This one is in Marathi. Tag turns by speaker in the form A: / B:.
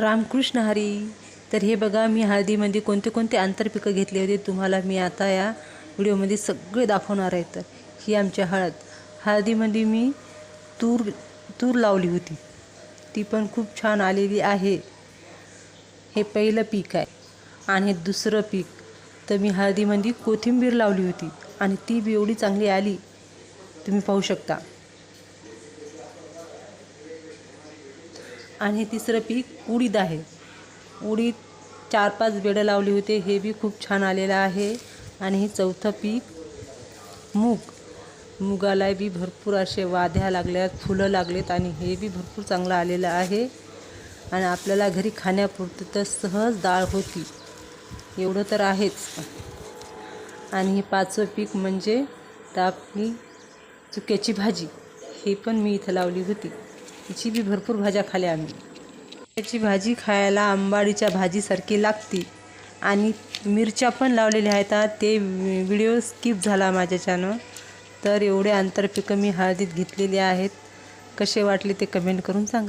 A: रामकृष्ण हरी तर हे बघा मी हळदीमध्ये कोणते कोणते आंतरपिकं घेतले होते तुम्हाला मी आता या व्हिडिओमध्ये सगळे दाखवणार आहे. तर ही आमची हळद. हळदीमध्ये मी तूर तूर लावली होती. ती पण खूप छान आलेली आहे. हे पहिलं पीक आहे. आणि हे दुसरं पीक. तर मी हळदीमध्ये कोथिंबीर लावली होती. आणि ती बी एवढी चांगली आली. तुम्ही पाहू शकता. आणि तिसरं पीक उडीद आहे. उडीद चार पाच बेडं लावली होते. हे बी खूप छान आलेलं आहे. आणि हे चौथं पीक मूग. मुगाला बी भरपूर असे वाद्या लागल्यात फुलं लागलेत आणि हे बी भरपूर चांगलं आलेलं आहे. आणि आपल्याला घरी खाण्यापुरतं तर सहज डाळ होती. एवढं तर आहेच. आणि हे पाचवं पीक म्हणजे तर आपली चुक्याची भाजी. हे पण मी इथं लावली होती. तिची बी भरपूर भाज्या खाल्या आम्ही. त्याची भाजी खायला आंबाडीच्या भाजीसारखी लागती आणि मिरच्या पण लावलेल्या आहेत. ते व्हिडिओ स्किप झाला माझ्याच्यानं तर एवढे आंतरपिकं मी हळदीत घेतलेली आहेत. कसे वाटले ते कमेंट करून सांगा.